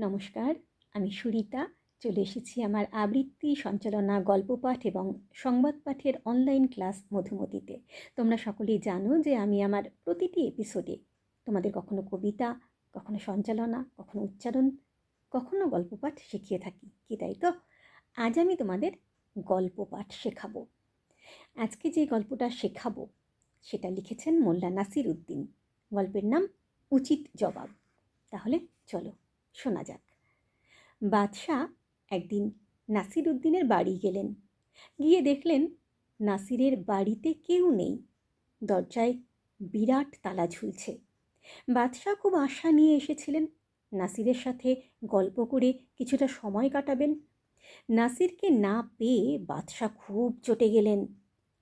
নমস্কার, আমি সুরিতা। চলে এসেছি আমার আবৃত্তি সঞ্চালনা গল্প পাঠ এবং সংবাদ পাঠের অনলাইন ক্লাস মধুমতিতে। তোমরা সকলেই জানো যে আমি আমার প্রতিটি এপিসোডে তোমাদের কখনো কবিতা, কখনো সঞ্চালনা, কখনো উচ্চারণ, কখনো গল্প পাঠ শিখিয়ে থাকি। কি তাই তো? আজ আমি তোমাদের গল্প পাঠ শেখাবো। আজকে যে গল্পটা শেখাবো, সেটা লিখেছেন মোল্লা নাসির উদ্দিন। গল্পের নাম উচিত জবাব। তাহলে চলো শোনা যাক। বাদশাহ একদিন নাসির উদ্দিনের বাড়ি গেলেন। গিয়ে দেখলেন নাসিরের বাড়িতে কেউ নেই। দরজায় বিরাট তালা ঝুলছে। বাদশাহ খুব আশা নিয়ে এসেছিলেন। নাসিরের সাথে গল্প করে কিছুটা সময় কাটাবেন। নাসিরকে না পেয়ে বাদশাহ খুব চটে গেলেন।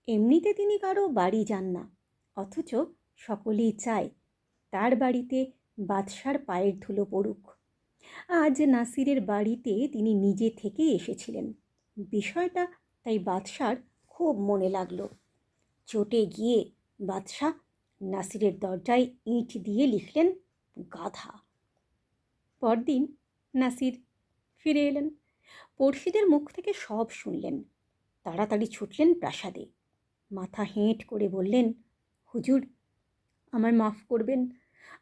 এমনিতে তিনি কারও বাড়ি যান না। অথচ সকলেই চায় তার বাড়িতে বাদশার পায়ের ধুলো পড়ুক। আজ নাসিরের বাড়িতে তিনি নিজে থেকেই এসেছিলেন। বিষয়টা তাই বাদশার খুব মনে লাগল। চটে গিয়ে বাদশাহ নাসিরের দরজায় ইঁট দিয়ে লিখলেন, গাধা। পরদিন নাসির ফিরে এলেন। পড়শিদের মুখ থেকে সব শুনলেন। তাড়াতাড়ি ছুটলেন প্রাসাদে। মাথা হেঁট করে বললেন, হুজুর আমার মাফ করবেন।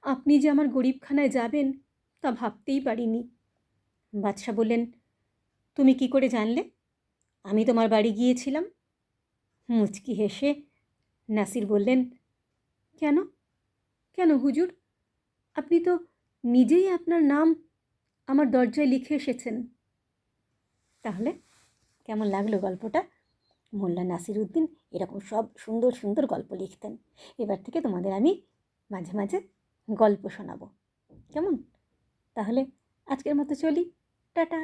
আপনি যে আমার গরিবখানায় যাবেন তা ভাবতেই পারিনি। বাদশাহ বললেন, তুমি কি করে জানলে? আমি তোমার বাড়ি গিয়েছিলাম। মুচকি হেসে নাসির বললেন, কেন? কেন হুজুর? আপনি তো নিজেই আপনার নাম আমার দরজায় লিখে এসেছেন। তাহলে কেমন লাগল গল্পটা? মোল্লা নাসির উদ্দিন এরকম সব সুন্দর সুন্দর গল্প লিখতেন। এবার থেকে তোমাদের আমি মাঝে মাঝে গল্প শোনাবো। কেমন? তাহলে আজকের মতো চলি। টাটা।